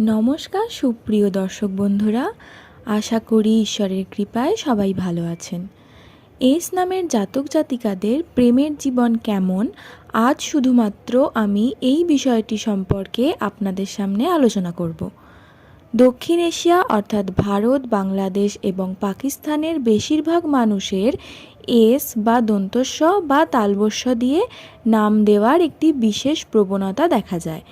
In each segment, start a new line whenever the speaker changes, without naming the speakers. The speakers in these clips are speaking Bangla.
নমস্কার সুপ্রিয় দর্শক বন্ধুরা, আশা করি ঈশ্বরের কৃপায় সবাই ভালো আছেন। এস নামের জাতক জাতিকাদের প্রেমের জীবন কেমন, আজ শুধুমাত্র আমি এই বিষয়টি সম্পর্কে আপনাদের সামনে আলোচনা করব। দক্ষিণ এশিয়া অর্থাৎ ভারত, বাংলাদেশ এবং পাকিস্তানের বেশিরভাগ মানুষের এস বা দন্তস্ব বা তালবস্য দিয়ে নাম দেওয়ার একটি বিশেষ প্রবণতা দেখা যায়।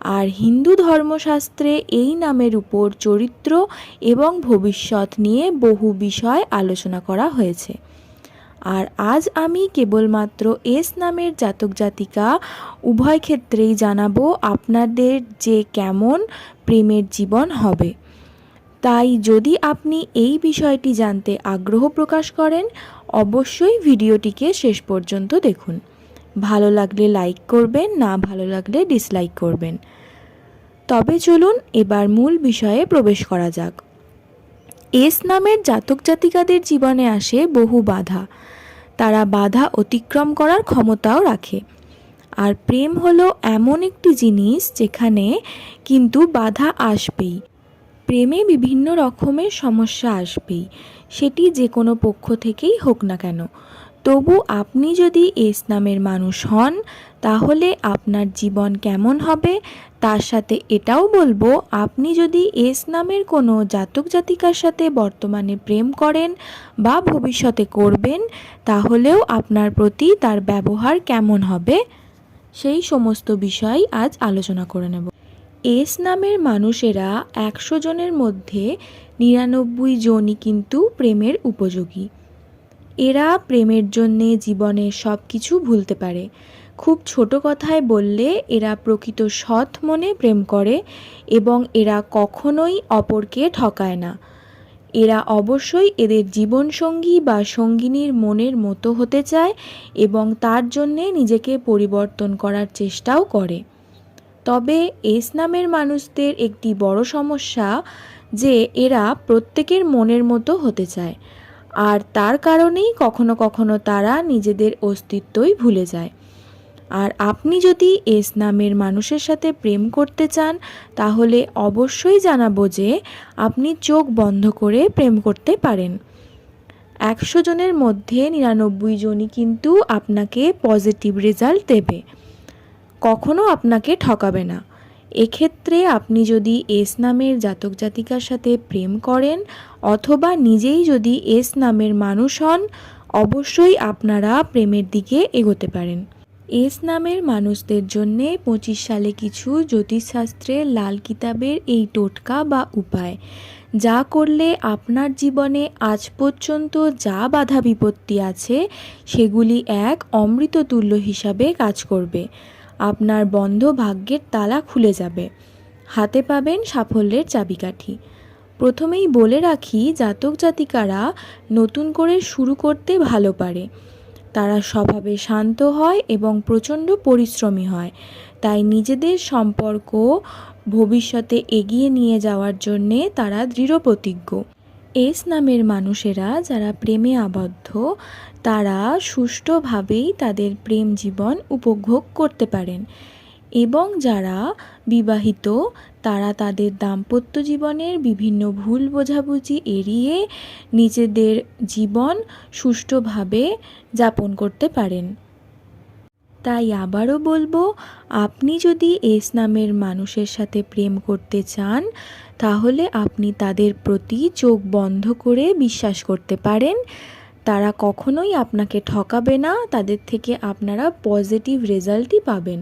আর হিন্দু ধর্মশাস্ত্রে এই নামের উপর চরিত্র এবং ভবিষ্যৎ নিয়ে বহু বিষয় আলোচনা করা হয়েছে। আর আজ আমি কেবলমাত্র এস নামের জাতক জাতিকা উভয় ক্ষেত্রেই জানাব আপনাদের যে কেমন প্রেমের জীবন হবে। তাই যদি আপনি এই বিষয়টি জানতে আগ্রহ প্রকাশ করেন, অবশ্যই ভিডিওটিকে শেষ পর্যন্ত দেখুন। ভালো লাগলে লাইক করবেন, না ভালো লাগলে ডিসলাইক করবেন। তবে চলুন এবার মূল বিষয়ে প্রবেশ করা যাক। এস নামের জাতক জাতিকাদের জীবনে আসে বহু বাধা। তারা বাধা অতিক্রম করার ক্ষমতাও রাখে। আর প্রেম হলো এমন একটি জিনিস যেখানে কিন্তু বাধা আসবেই। প্রেমে বিভিন্ন রকমের সমস্যা আসবেই। সেটি যে কোনো পক্ষ থেকেই হোক না কেন। তবু আপনি যদি এস নামের মানুষ হন, তাহলে আপনার জীবন কেমন হবে? তার সাথে এটাও বলব, আপনি যদি এস নামের কোনো জাতক জাতিকার সাথে বর্তমানে প্রেম করেন বা ভবিষ্যতে করবেন, তাহলেও আপনার প্রতি তার ব্যবহার কেমন হবে? সেই সমস্ত বিষয় আজ আলোচনা করে নেব। এস নামের মানুষেরা একশো জনের মধ্যে নিরানব্বই জনই কিন্তু প্রেমের উপযোগী। এরা প্রেমের জন্যে জীবনে সব কিছু ভুলতে পারে। খুব ছোট কথায় বললে এরা প্রকৃত সৎ মনে প্রেম করে এবং এরা কখনোই অপরকে ঠকায় না। এরা অবশ্যই এদের জীবনসঙ্গী বা সঙ্গিনীর মনের মতো হতে চায় এবং তার জন্যে নিজেকে পরিবর্তন করার চেষ্টাও করে। তবে এস নামের মানুষদের একটি বড় সমস্যা যে এরা প্রত্যেকের মনের মতো হতে চায়। আর তার কারণেই কখনো কখনো তারা নিজেদের অস্তিত্বই ভুলে যায়। আর আপনি যদি এস নামের মানুষের সাথে প্রেম করতে চান, তাহলে অবশ্যই জানাব যে আপনি চোখ বন্ধ করে প্রেম করতে পারেন। একশো জনের মধ্যে নিরানব্বই জনই কিন্তু আপনাকে পজিটিভ রেজাল্ট দেবে। কখনো আপনাকে ঠকাবে না। এক্ষেত্রে আপনি যদি এস নামের জাতক জাতিকার সাথে প্রেম করেন অথবা নিজেই যদি এস নামের মানুষ হন, অবশ্যই আপনারা প্রেমের দিকে এগোতে পারেন। এস নামের মানুষদের জন্যে পঁচিশ সালে কিছু জ্যোতিষশাস্ত্রের লাল কিতাবের এই টোটকা বা উপায়, যা করলে আপনার জীবনে আজ পর্যন্ত যা বাধা বিপত্তি আছে, সেগুলি এক অমৃততুল্য হিসাবে কাজ করবে। আপনার বন্ধ ভাগ্যের তালা খুলে যাবে। হাতে পাবেন সাফল্যের চাবিকাঠি। প্রথমেই বলে রাখি, জাতক জাতিকারা নতুন করে শুরু করতে ভালো পারে। তারা স্বভাবে শান্ত হয় এবং প্রচণ্ড পরিশ্রমী হয়। তাই নিজেদের সম্পর্ক ভবিষ্যতে এগিয়ে নিয়ে যাওয়ার জন্যে তারা দৃঢ় প্রতিজ্ঞ এস নামের মানুষেরা যারা প্রেমে আবদ্ধ, তারা সুষ্ঠুভাবেই তাদের প্রেম জীবন উপভোগ করতে পারেন। এবং যারা বিবাহিত, তারা তাদের দাম্পত্য জীবনের বিভিন্ন ভুল বোঝাবুঝি এড়িয়ে নিজেদের জীবন সুষ্ঠুভাবে যাপন করতে পারেন। তাই আবারও বলব, আপনি যদি এস নামের মানুষের সাথে প্রেম করতে চান, তাহলে আপনি তাদের প্রতি চোখ বন্ধ করে বিশ্বাস করতে পারেন। তারা কখনোই আপনাকে ঠকাবে না, তাদের থেকে আপনারা পজিটিভ রেজাল্টই পাবেন।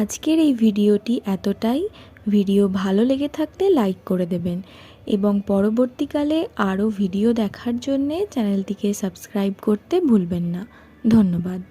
আজকের এই ভিডিওটি এতটাই। ভিডিও ভালো লেগে থাকলে লাইক করে দেবেন এবং পরবর্তীকালে আরও ভিডিও দেখার জন্যে চ্যানেলটিকে সাবস্ক্রাইব করতে ভুলবেন না। ধন্যবাদ।